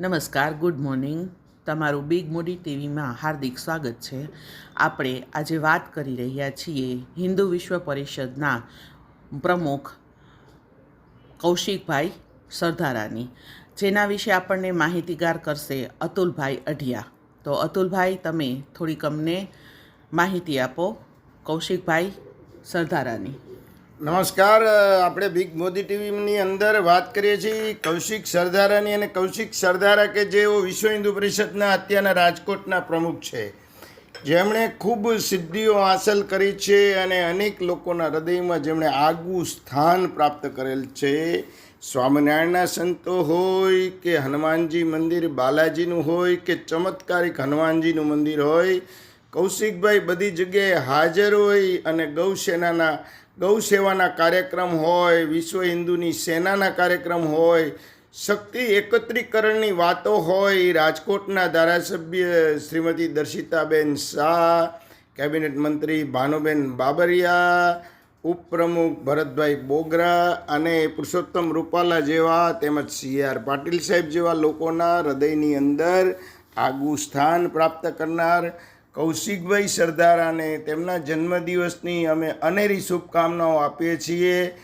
નમસ્કાર, good morning. તમારું big મોડી ટીવીમાં હાર્દિક સ્વાગત છે. આપણે આજે વાત કરી રહ્યા છીએ હિન્દુ વિશ્વ પરિષદના પ્રમુખ કૌશિકભાઈ સરદારાની જેના વિશે આપણને માહિતીગાર કરશે અતુલભાઈ અઢિયા. તો અતુલભાઈ, તમે થોડીક અમને માહિતી આપો કૌશિકભાઈ સરદારાની નમસ્કાર આપણે બિગ મોદી ટીવીની અંદર વાત કરીએ છીએ કૌશિક સરદારાની અને કૌશિક સરદારા કે જેઓ વિશ્વ હિન્દુ પરિષદના અત્યારના રાજકોટના પ્રમુખ છે. જેમણે ખૂબ સિદ્ધિઓ હાંસલ કરી છે અને અનેક લોકોના હૃદયમાં જેમણે આગવું સ્થાન પ્રાપ્ત કરેલ છે. સ્વામિનારાયણના સંતો હોય કે હનુમાનજી મંદિર, બાલાજીનું હોય કે ચમત્કારિક હનુમાનજીનું મંદિર હોય કૌશિકભાઈ બધી જગ્યાએ હાજર હોય અને ગૌસેનાના, ગૌસેવાના કાર્યક્રમ હોય, વિશ્વ હિન્દુની સેનાના કાર્યક્રમ હોય, શક્તિ એકત્રીકરણની વાતો હોય, રાજકોટના ધારાસભ્ય શ્રીમતી દર્શિતાબેન શાહ, કેબિનેટ મંત્રી ભાનુબેન બાબરિયા, ઉપપ્રમુખ ભરતભાઈ બોગરા અને પુરુષોત્તમ રૂપાલા જેવા તેમજ સી આર પાટીલ સાહેબ જેવા લોકોના હૃદયની અંદર આગવું સ્થાન પ્રાપ્ત કરનાર કૌશિકભાઈ સરદારાને તેમના જન્મદિવસની અમે અનેરી શુભકામનાઓ આપીએ છીએ.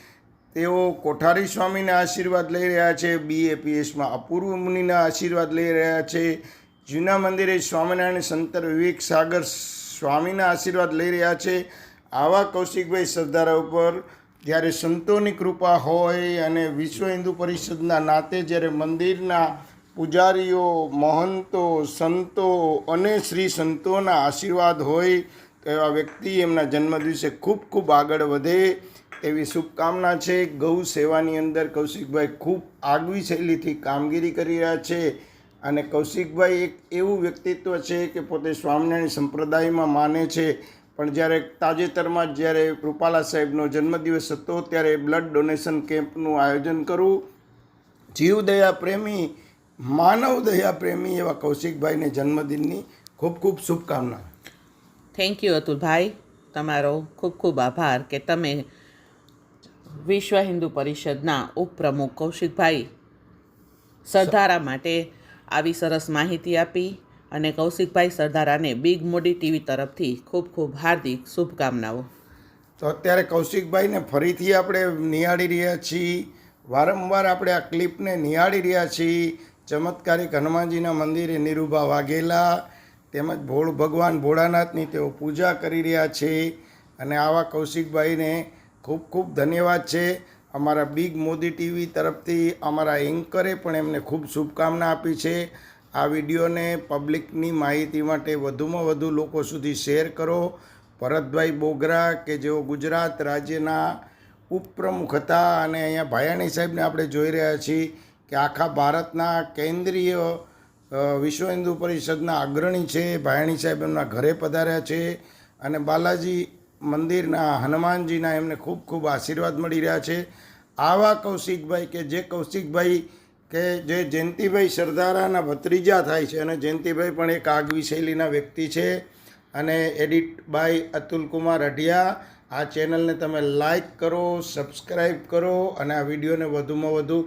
તેઓ કોઠારી સ્વામીના આશીર્વાદ લઈ રહ્યા છે બીએપીએસમાં અપૂર્વ મુનિના આશીર્વાદ લઈ રહ્યા છે. જૂના મંદિરે સ્વામિનારાયણ સંતર વિવેક સાગર સ્વામીના આશીર્વાદ લઈ રહ્યા છે. આવા કૌશિકભાઈ સરદારા ઉપર જ્યારે સંતોની કૃપા હોય અને વિશ્વ હિન્દુ પરિષદના નાતે જ્યારે મંદિરના પૂજારીઓ, મહંતો, સંતો અને શ્રી સંતોના આશીર્વાદ હોય તો એવા વ્યક્તિ એમના જન્મદિવસે ખૂબ ખૂબ આગળ વધે એવી શુભકામના છે. ગૌ સેવાની અંદર કૌશિકભાઈ ખૂબ આગવી શૈલીથી કામગીરી કરી રહ્યા છે અને કૌશિકભાઈ એક એવું વ્યક્તિત્વ છે કે પોતે સ્વામિનારાયણ સંપ્રદાયમાં માને છે. પણ જ્યારે તાજેતરમાં જ્યારે રૂપાલા સાહેબનો જન્મદિવસ હતો ત્યારે બ્લડ ડોનેશન કેમ્પનું આયોજન કરવું જીવદયા પ્રેમી માનવ દયા પ્રેમી એવા કૌશિકભાઈને જન્મદિનની ખૂબ ખૂબ શુભકામના. Thank you Atulbhai. તમારો ખૂબ ખૂબ આભાર કે તમે વિશ્વ હિન્દુ પરિષદના ઉપપ્રમુખ કૌશિકભાઈ સરદારા માટે આવી સરસ માહિતી આપી અને કૌશિકભાઈ સરદારાને બિગ મોડી ટીવી તરફથી ખૂબ ખૂબ હાર્દિક શુભકામનાઓ. તો અત્યારે કૌશિકભાઈને ફરીથી આપણે નિહાળી રહ્યા છીએ. વારંવાર આપણે આ ક્લિપને નિહાળી રહ્યા છીએ. ચમત્કારિક હનુમાનજીના મંદિરે નિરૂભા વાઘેલા તેમજ ભોળ ભગવાન ભોળાનાથની તેઓ પૂજા કરી રહ્યા છે અને આવા કૌશિકભાઈને ખૂબ ખૂબ ધન્યવાદ છે. અમારા બિગ મોદી ટીવી તરફથી અમારા એન્કરે પણ એમને ખૂબ શુભકામના આપી છે. આ વિડીયોને પબ્લિકની માહિતી માટે વધુમાં વધુ લોકો સુધી શેર કરો. ભરતભાઈ બોગરા કે જેઓ ગુજરાત રાજ્યના ઉપપ્રમુખ હતા અને અહીંયા ભાયાણી સાહેબને આપણે જોઈ રહ્યા છીએ કે આખા ભારતના કેન્દ્રીય વિશ્વ હિન્દુ પરિષદના અગ્રણી છે, ભાયાણી સાહેબ એમના ઘરે પધાર્યા છે અને બાલાજી મંદિરના હનુમાનજીના એમને ખૂબ ખૂબ આશીર્વાદ મળી રહ્યા છે. આવા કૌશિકભાઈ કે જે કૌશિકભાઈ કે જે જયંતિભાઈ સરદારાના ભત્રીજા થાય છે અને જયંતિભાઈ પણ એક આગવી શૈલીના વ્યક્તિ છે અને એડિટ બાય અતુલ કુમાર અઢિયા. આ ચેનલને તમે લાઈક કરો સબસ્ક્રાઈબ કરો અને આ વિડીયોને વધુમાં વધુ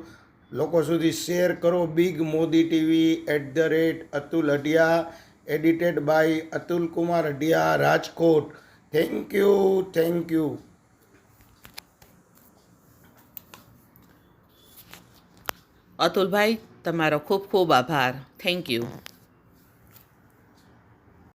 લોકો સુધી શેર કરો big Modi TV at the rate Atul Adhiya, edited by Atul Kumar Adhiya, Rajkot. Thank you thank you Atulbhai, તમારો ખૂબ ખૂબ આભાર. Thank you